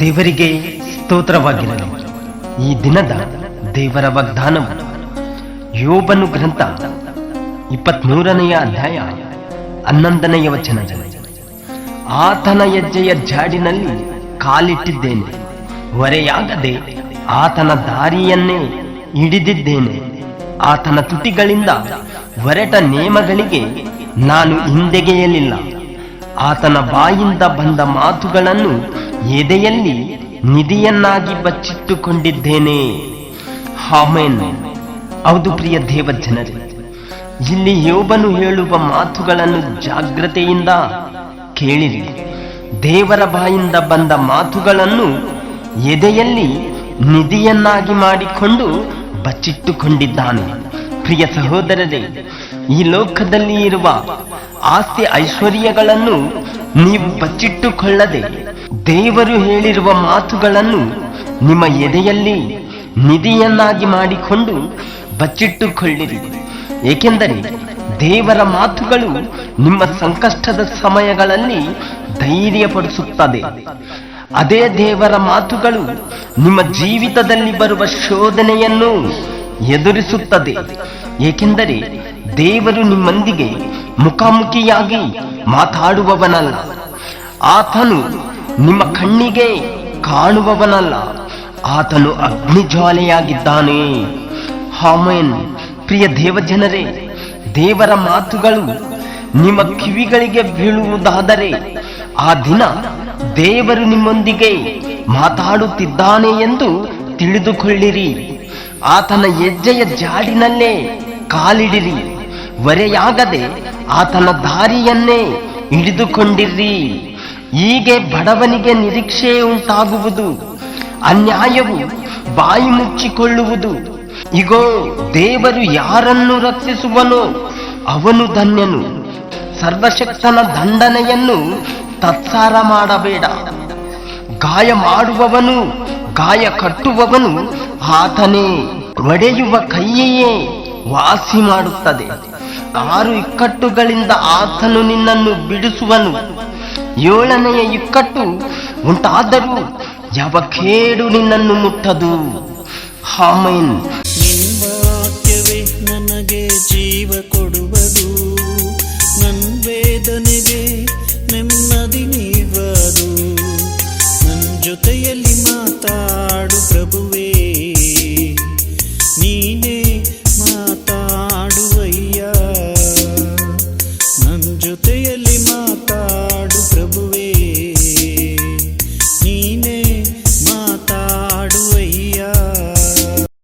ದೇವರಿಗೆ ಸ್ತೋತ್ರವಾಗಿರಲಿ. ಈ ದಿನದ ದೇವರ ವಾಗ್ದಾನವು ಯೋಬನು ಗ್ರಂಥ ಇಪ್ಪತ್ಮೂರನೆಯ ಅಧ್ಯಾಯ ಹನ್ನೊಂದನೆಯ ವಚನ. ಆತನ ಹೆಜ್ಜೆಯ ಜಾಡಿನಲ್ಲಿ ಕಾಲಿಟ್ಟಿದ್ದೇನೆ. ಹೊರೆಯಾಗದೆ ಆತನ ದಾರಿಯನ್ನೇ ಹಿಡಿದಿದ್ದೇನೆ. ಆತನ ತುಟಿಗಳಿಂದ ಹೊರಟ ನೇಮಗಳಿಗೆ ನಾನು ಹಿಂದೆಗೆಯಲಿಲ್ಲ. ಆತನ ಬಾಯಿಂದ ಬಂದ ಮಾತುಗಳನ್ನು ಎದೆಯಲ್ಲಿ ನಿಧಿಯನ್ನಾಗಿ ಬಚ್ಚಿಟ್ಟುಕೊಂಡಿದ್ದೇನೆ. ಹಾಮೇನ್ ಹೌದು ಪ್ರಿಯ ದೇವ ಜನರೇ ಇಲ್ಲಿ ಯೋಬನು ಹೇಳುವ ಮಾತುಗಳನ್ನು ಜಾಗ್ರತೆಯಿಂದ ಕೇಳಿರಿ. ದೇವರ ಬಾಯಿಂದ ಬಂದ ಮಾತುಗಳನ್ನು ಎದೆಯಲ್ಲಿ ನಿಧಿಯನ್ನಾಗಿ ಮಾಡಿಕೊಂಡು ಬಚ್ಚಿಟ್ಟುಕೊಂಡಿದ್ದಾನೆ. ಪ್ರಿಯ ಸಹೋದರರೇ, ಈ ಲೋಕದಲ್ಲಿ ಇರುವ ಆಸ್ತಿ ಐಶ್ವರ್ಯಗಳನ್ನು ನೀವು ಬಚ್ಚಿಟ್ಟುಕೊಳ್ಳದೆ ದೇವರು ಹೇಳಿರುವ ಮಾತುಗಳನ್ನು ನಿಮ್ಮ ಎದೆಯಲ್ಲಿ ನಿಧಿಯನ್ನಾಗಿ ಮಾಡಿಕೊಂಡು ಬಚ್ಚಿಟ್ಟುಕೊಳ್ಳಿರಿ. ಏಕೆಂದರೆ ದೇವರ ಮಾತುಗಳು ನಿಮ್ಮ ಸಂಕಷ್ಟದ ಸಮಯಗಳಲ್ಲಿ ಧೈರ್ಯಪಡಿಸುತ್ತದೆ. ಅದೇ ದೇವರ ಮಾತುಗಳು ನಿಮ್ಮ ಜೀವಿತದಲ್ಲಿ ಬರುವ ಶೋಧನೆಯನ್ನು ಎದುರಿಸುತ್ತದೆ. ಏಕೆಂದರೆ ದೇವರು ನಿಮ್ಮೊಂದಿಗೆ ಮುಖಾಮುಖಿಯಾಗಿ ಮಾತಾಡುವವನಲ್ಲ. ಆತನು ನಿಮ್ಮ ಕಣ್ಣಿಗೆ ಕಾಣುವವನಲ್ಲ. ಆತನು ಅಗ್ನಿಜ್ವಾಲೆಯಾಗಿದ್ದಾನೆ. ಹಾಮೇನ್ ಪ್ರಿಯ ದೇವಜನರೇ, ದೇವರ ಮಾತುಗಳು ನಿಮ್ಮ ಕಿವಿಗಳಿಗೆ ಬೀಳುವುದಾದರೆ ಆ ದಿನ ದೇವರು ನಿಮ್ಮೊಂದಿಗೆ ಮಾತಾಡುತ್ತಿದ್ದಾನೆ ಎಂದು ತಿಳಿದುಕೊಳ್ಳಿರಿ. ಆತನ ಹೆಜ್ಜೆಯ ಜಾಡಿನಲ್ಲೇ ಕಾಲಿಡಿರಿ. ವರೆಯಾಗದೆ ಆತನ ದಾರಿಯನ್ನೇ ಹಿಡಿದುಕೊಂಡಿರ್ರಿ ಹೀಗೆ ಬಡವನಿಗೆ ನಿರೀಕ್ಷೆ ಉಂಟಾಗುವುದು, ಅನ್ಯಾಯವು ಬಾಯಿ ಮುಚ್ಚಿಕೊಳ್ಳುವುದು. ಇಗೋ, ದೇವರು ಯಾರನ್ನು ರಕ್ಷಿಸುವನೋ ಅವನು ಧನ್ಯನು. ಸರ್ವಶಕ್ತನ ದಂಡನೆಯನ್ನು ತತ್ಸಾರ ಮಾಡಬೇಡ. ಗಾಯ ಮಾಡುವವನು ಗಾಯ ಕಟ್ಟುವವನು ಆತನೇ ಒಡೆಯುವ ಕೈಯೇ ವಾಸಿ ಮಾಡುತ್ತದೆ. ಆರು ಇಕ್ಕಟ್ಟುಗಳಿಂದ ಆತನು ನಿನ್ನನ್ನು ಬಿಡಿಸುವನು. ಏಳನೆಯ ಇಕ್ಕಟ್ಟು ಉಂಟಾದರೂ ಯಾವ ಕೇಡು ನಿನ್ನನ್ನು ಮುಟ್ಟದು. ಹಾಮೈನ್